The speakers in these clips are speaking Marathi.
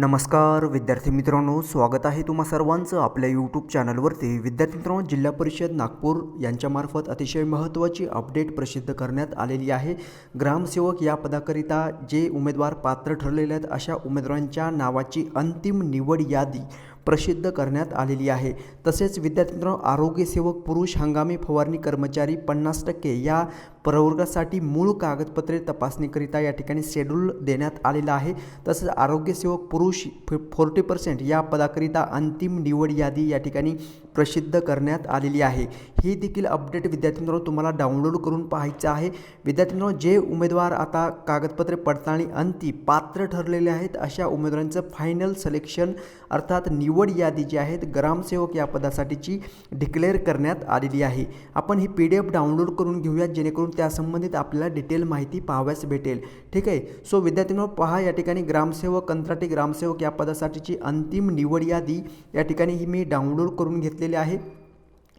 नमस्कार विद्यार्थी मित्रांनो स्वागत आहे तुम्हा सर्वांचं आपल्या यूट्यूब चॅनलवरती. विद्यार्थी मित्रांनो जिल्हा परिषद नागपूर यांच्यामार्फत अतिशय महत्त्वाची अपडेट प्रसिद्ध करण्यात आलेली आहे. ग्रामसेवक या पदाकरिता जे उमेदवार पात्र ठरलेले आहेत अशा उमेदवारांच्या नावाची अंतिम निवड यादी प्रसिद्ध करण्यात आलेली आहे. तसेच विद्यार्थी मित्रांनो आरोग्यसेवक पुरुष हंगामी फवारणी कर्मचारी पन्नास टक्के या प्रवर्गासाठी मूळ कागदपत्रे तपासणीकरिता या ठिकाणी शेड्यूल देण्यात आलेलं आहे. तसंच आरोग्यसेवक पुरुष फोर्टी पर्सेंट या पदाकरिता अंतिम निवड यादी या ठिकाणी प्रसिद्ध करण्यात आलेली आहे. ही देखील अपडेट विद्यार्थी मित्रांनो तुम्हाला डाउनलोड करून पाहायचं आहे. विद्यार्थी मित्रांनो जे उमेदवार आता कागदपत्रे पडताळणी अंती पात्र ठरलेले आहेत अशा उमेदवारांचं फायनल सिलेक्शन अर्थात निवड यादी जी आहेत ग्रामसेवक या पदासाठीची डिक्लेअर करण्यात आलेली आहे. आपण ही पी डी एफ डाउनलोड करून घेऊयात जेणेकरून त्यासंबंधित आपल्याला डिटेल माहिती पाहाव्यास भेटेल. ठीक आहे? सो विद्यार्थ्यांनो पहा या ठिकाणी ग्रामसेवक कंत्राटी ग्रामसेवक या पदासाठीची अंतिम निवड यादी या ठिकाणी ही मी डाउनलोड करून घेतलेली आहे.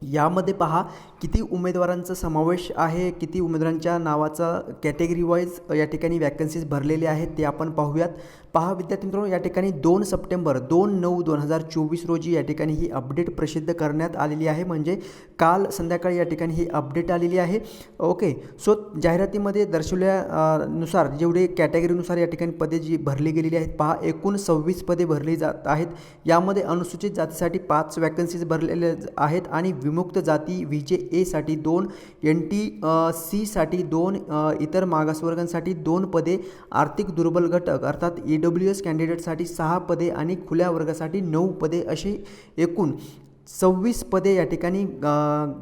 यामध्ये पहा किती उमेदवारांचा समावेश आहे किती उमेदवारांच्या नावाचा कॅटेगरी वाईज या ठिकाणी वॅकन्सीज भरलेले आहेत ते आपण पाहूयात. पहा विद्यार्थी मित्रांनो या ठिकाणी दोन सप्टेंबर दोन नऊ दोन हजार चोवीस रोजी या ठिकाणी ही अपडेट प्रसिद्ध करण्यात आलेली आहे. म्हणजे काल संध्याकाळी या ठिकाणी ही अपडेट आलेली आहे. ओके सो जाहिरातीमध्ये दर्शवल्यानुसार जेवढे कॅटेगरीनुसार या ठिकाणी पदे जी भरली गेलेली आहेत पहा एकूण सव्वीस पदे भरली जात आहेत. यामध्ये अनुसूचित जातीसाठी पाच वॅकन्सीज भरलेले आहेत आणि विमुक्त जाती व्ही जे एसाठी दोन एन टी सीसाठी दोन इतर मागासवर्गांसाठी दोन पदे आर्थिक दुर्बल घटक अर्थात ई डब्ल्यू एस कॅन्डिडेटसाठी सहा पदे आणि खुल्या वर्गासाठी नऊ पदे असे एकूण सव्वीस पदे या ठिकाणी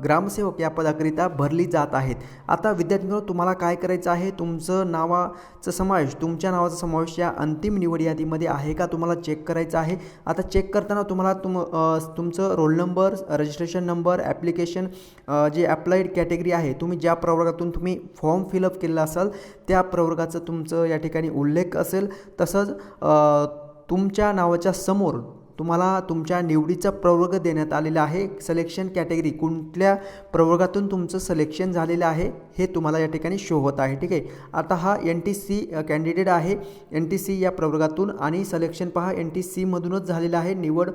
ग्रामसेवक या पदाकरिता भरली जात आहेत. आता विद्यार्थ्यांनो तुम्हाला काय करायचं आहे? तुमचं नावाचं समावेश तुमच्या नावाचा समावेश या अंतिम निवड यादीमध्ये आहे का? तुम्हाला चेक करायचं आहे. आता चेक करताना तुम्हाला तुम तुमचं roll number registration number application जे ॲप्लाईड कॅटेगरी आहे तुम्ही ज्या प्रवर्गातून तुम्ही फॉर्म फिलअप केलेला असाल त्या प्रवर्गाचं तुमचं या ठिकाणी उल्लेख असेल. तसंच तुमच्या नावाच्या समोर तुम्हाला तुमच्या निवडीचा प्रवर्ग देण्यात आलेला आहे. सिलेक्शन कॅटेगरी कुठल्या प्रवर्गातून तुमचं सलेक्शन झालेलं आहे हे तुम्हाला या ठिकाणी शो होत आहे. ठीक आहे? आता हा एन टी सी कॅन्डिडेट आहे. एन टी सी या प्रवर्गातून आणि सलेक्शन पहा. एन टी सीमधूनच झालेलं आहे. निवड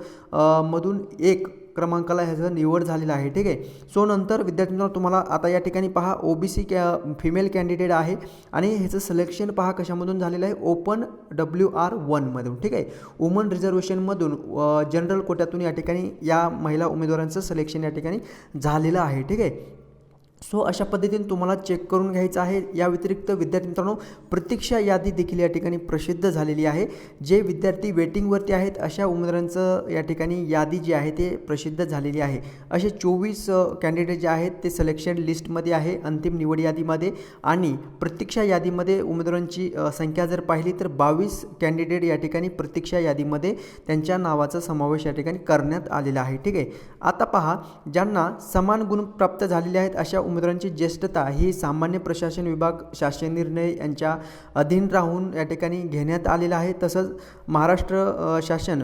मधून एक क्रमांकाला ह्याचं निवड झालेलं आहे ठीक आहे? सो नंतर विद्यार्थ्यांना तुम्हाला आता या ठिकाणी पहा ओ बी सी कॅ फिमेल कॅन्डिडेट आहे आणि ह्याचं सिलेक्शन पहा कशामधून झालेलं आहे? ओपन डब्ल्यू आर वनमधून ठीक आहे? वुमन रिझर्वेशनमधून जनरल कोट्यातून या ठिकाणी या महिला उमेदवारांचं सिलेक्शन या ठिकाणी झालेलं आहे ठीक आहे? सो अशा पद्धतीने तुम्हाला चेक करून घ्यायचं आहे. या व्यतिरिक्त विद्यार्थी मित्रांनो प्रतीक्षा यादी देखील या ठिकाणी प्रसिद्ध झालेली आहे. जे विद्यार्थी वेटिंगवरती आहेत अशा उमेदवारांचं या ठिकाणी यादी जी आहे ते प्रसिद्ध झालेली आहे. असे चोवीस कॅन्डिडेट जे आहेत ते सिलेक्शन लिस्टमध्ये आहे अंतिम निवड यादीमध्ये. आणि प्रतीक्षा यादीमध्ये उमेदवारांची संख्या जर पाहिली तर बावीस कॅन्डिडेट या ठिकाणी प्रतीक्षा यादीमध्ये त्यांच्या नावाचा समावेश या ठिकाणी करण्यात आलेला आहे. ठीक आहे? आता पहा ज्यांना समान गुण प्राप्त झालेले आहेत अशा उमेदवारांची ज्येष्ठता ही सामान्य प्रशासन विभाग शासन निर्णय यांच्या अधीन राहून या ठिकाणी घेण्यात आलेलं आहे. तसंच महाराष्ट्र शासन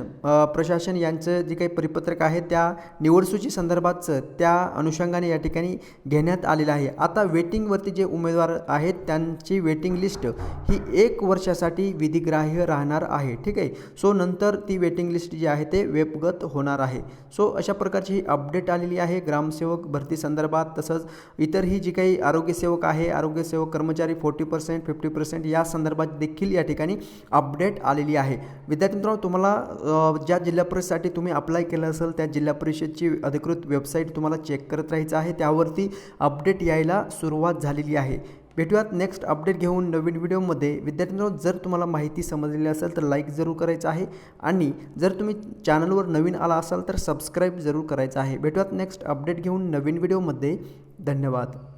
प्रशासन यांचं जे काही परिपत्रक आहे त्या निवडसूची संदर्भातचं त्या अनुषंगाने या ठिकाणी घेण्यात आलेलं आहे. आता वेटिंगवरती जे उमेदवार आहेत त्यांची वेटिंग लिस्ट ही एक वर्षासाठी विधिग्राह्य राहणार आहे. ठीक आहे? सो नंतर ती वेटिंग लिस्ट जी आहे ते वेबगत होणार आहे. सो अशा प्रकारची ही अपडेट आलेली आहे. ग्रामसेवक भरती संदर्भात तसंच इतर ही जी काही आरोग्यसेवक आहे आरोग्यसेवक कर्मचारी फोर्टी पर्सेंट फिफ्टी पर्सेंट या संदर्भात देखील या ठिकाणी अपडेट आलेली आहे. विद्यार्थी मित्रांनो तुम्हाला ज्या जिल्हा परिषदसाठी तुम्ही अप्लाय केलं असेल त्या जिल्हा परिषदची अधिकृत वेबसाईट तुम्हाला चेक करत राहायचं आहे. त्यावरती अपडेट यायला सुरुवात झालेली आहे. भेटूयात नेक्स्ट अपडेट घेऊन नवीन व्हिडिओमध्ये विद्यार्थ्यांनो जर तुम्हाला माहिती समजलेली असेल तर लाईक जरूर करायचं आहे. आणि जर तुम्ही चॅनलवर नवीन आला असाल तर सबस्क्राईब जरूर करायचं आहे. भेटूयात नेक्स्ट अपडेट घेऊन नवीन व्हिडिओमध्ये धन्यवाद.